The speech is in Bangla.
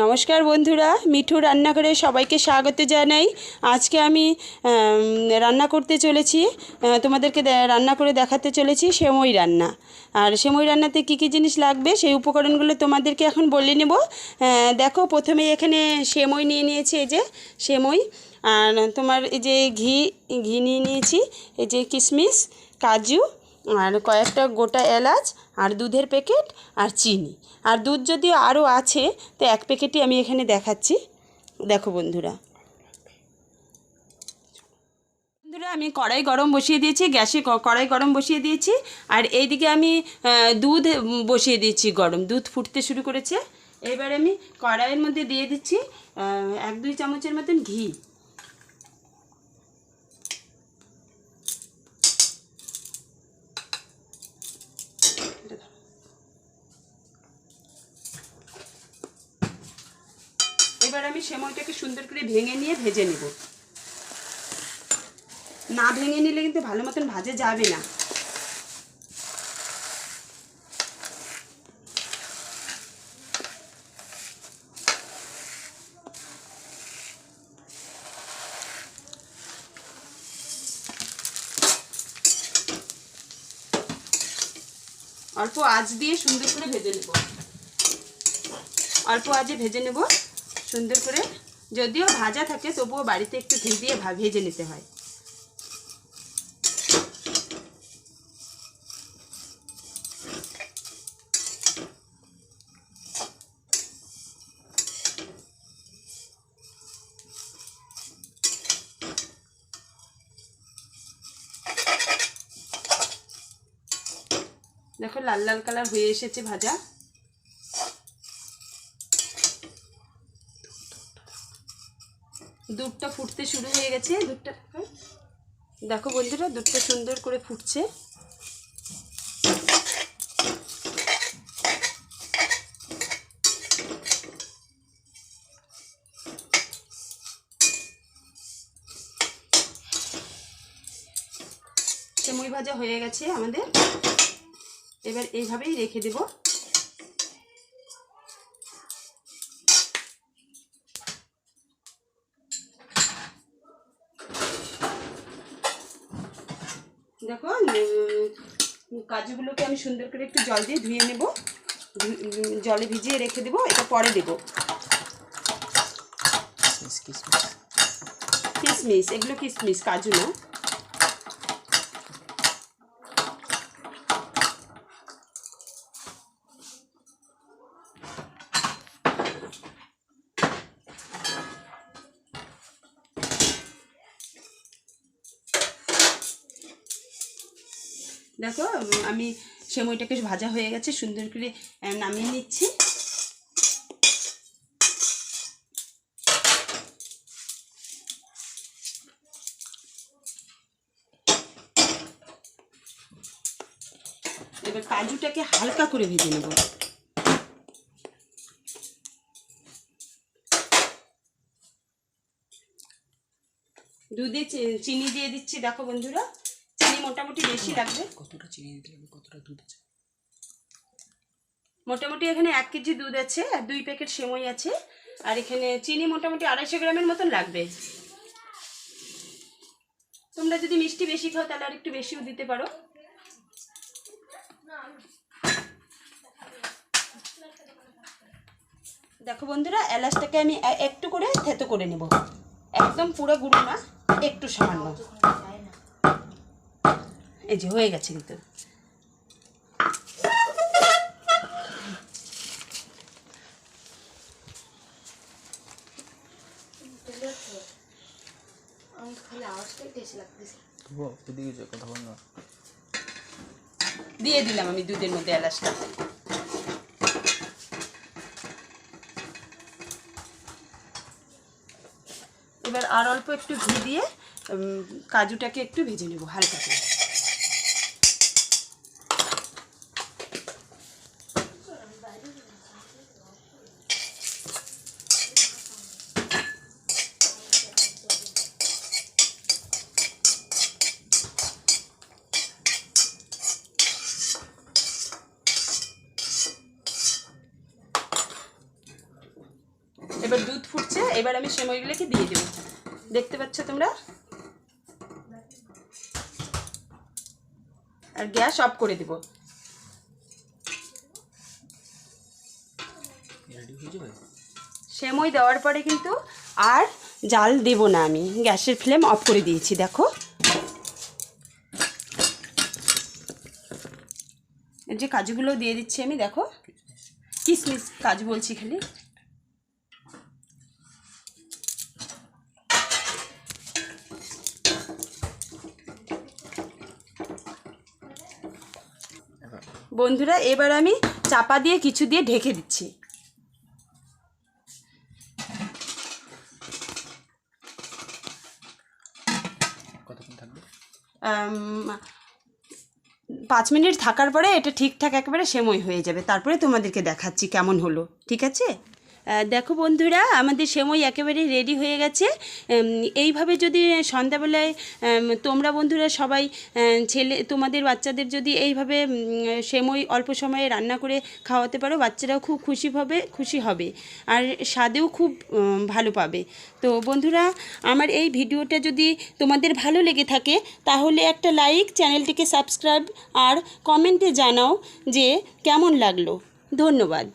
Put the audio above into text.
নমস্কার বন্ধুরা, মিঠু রান্নাঘরে সবাইকে স্বাগত জানাই। আজকে আমি রান্না করতে চলেছি তোমাদেরকে রান্না করে দেখাতে চলেছি সেমই রান্না। আর সেমই রান্নাতে কী কী জিনিস লাগবে সেই উপকরণগুলো তোমাদেরকে এখন বলে নেব। দেখো, প্রথমে এখানে সেমই নিয়ে নিয়েছি এই যে, সেমই। আর তোমার এই যে ঘি ঘি নিয়ে নিয়েছি, এই যে কিশমিশ কাজু আর কয়েকটা গোটা এলাচ আর দুধের প্যাকেট আর চিনি। আর দুধ যদিও আরও আছে, তো এক প্যাকেটই আমি এখানে দেখাচ্ছি। দেখো বন্ধুরা। বন্ধুরা, আমি কড়াই গরম বসিয়ে দিয়েছি, গ্যাসে কড়াই গরম বসিয়ে দিয়েছি। আর এইদিকে আমি দুধ বসিয়ে দিয়েছি গরম। দুধ ফুটতে শুরু করেছে। এবার আমি কড়াইয়ের মধ্যে দিয়ে দিচ্ছি এক দুই চামচের মতন ঘি। এবার আমি সেমইটাকে সুন্দর করে ভেঙে নিয়ে ভেজে নেব। না ভেঙে নিলে কিন্তু ভালো মতন ভাজা যাবে না। অল্প আঁচ দিয়ে সুন্দর করে ভেজে নেব। অল্প আঁচে ভেজে নেব। সুন্দর করে, যদিও ভাজা থাকে, তবুও বাড়িতে একটু ঘি দিয়ে ভেজে নিতে হয়। দেখো লাল লাল কালার হয়ে এসেছে ভাজা। দুধটা ফুটতে শুরু হয়ে গেছে। দুধটা দেখো বন্ধুরা, দুধটা সুন্দর করে ফুটছে। সেমই ভাজা হয়ে গেছে আমাদের। এবার এইভাবেই রেখে দেব। দেখো কাজুগুলোকে আমি সুন্দর করে একটু জল দিয়ে ধুয়ে নেব। জলে ভিজিয়ে রেখে দেবো এটা পরে দেব। কিশমিশ এগুলো কিশমিশ কাজু না। দেখো আমি সেমইটাকে ভাজা হয়ে গেছে, সুন্দর করে নামিয়ে নিচ্ছি। এবার কাজুটাকে হালকা করে ভেজে নেব। দুধে চিনি দিয়ে দিচ্ছি, দেখো বন্ধুরা। মোটামুটি বেশি লাগবে। কতটা চিনি দিতে লাগবে কতটা দুধ আছে? মোটামুটি এখানে এক কেজি দুধ আছে আর দুই প্যাকেট সেমই আছে। আর এখানে চিনি মোটামুটি আড়াইশো গ্রামের মতন লাগবে। তোমরা যদি মিষ্টি বেশি খাও তাহলে আর একটু বেশিও দিতে পারো। দেখো বন্ধুরা এলাচটাকে আমি একটু করে থেতো করে নেব। একদম পুরো গুঁড়ো না একটু সামান্য। এই যে হয়ে গেছে কিন্তু। দিয়ে দিলাম আমি দুধের মধ্যে এলাচটা। এবার আর অল্প একটু ঘি দিয়ে কাজুটাকে একটু ভেজে নেব হালকা করে। এবার দুধ ফুটছে এবার আমি সেমইগুলোকে দিয়ে দেবো। দেখতে পাচ্ছ তোমরা? আর গ্যাস অফ করে দেবো। সেমই দেওয়ার পরে কিন্তু আর জাল দেব না আমি। গ্যাসের ফ্লেম অফ করে দিয়েছি দেখো। যে কাজুগুলো দিয়ে দিচ্ছি আমি দেখো। কিসমিস কাজু বলছি খালি। বন্ধুরা এবার আমি চাপা দিয়ে কিছু দিয়ে ঢেকে দিচ্ছি। পাঁচ মিনিট থাকার পরে এটা ঠিকঠাক একেবারে সেময় হয়ে যাবে। তারপরে তোমাদেরকে দেখাচ্ছি কেমন হলো ঠিক আছে? দেখো বন্ধুরা, আমাদের সেমই একেবারে রেডি হয়ে গেছে। এইভাবে যদি সন্ধ্যাবেলায় তোমরা বন্ধুরা সবাই ছেলে, তোমাদের বাচ্চাদের যদি এইভাবে সেমই অল্প সময়ে রান্না করে খাওয়াতে পারো, বাচ্চারাও খুব খুশি হবে খুশি হবে। আর স্বাদেও খুব ভালো পাবে। তো বন্ধুরা, আমার এই ভিডিওটা যদি তোমাদের ভালো লেগে থাকে, তাহলে একটা লাইক চ্যানেলটিকে সাবস্ক্রাইব আর কমেন্টে জানাও যে কেমন লাগল। ধন্যবাদ।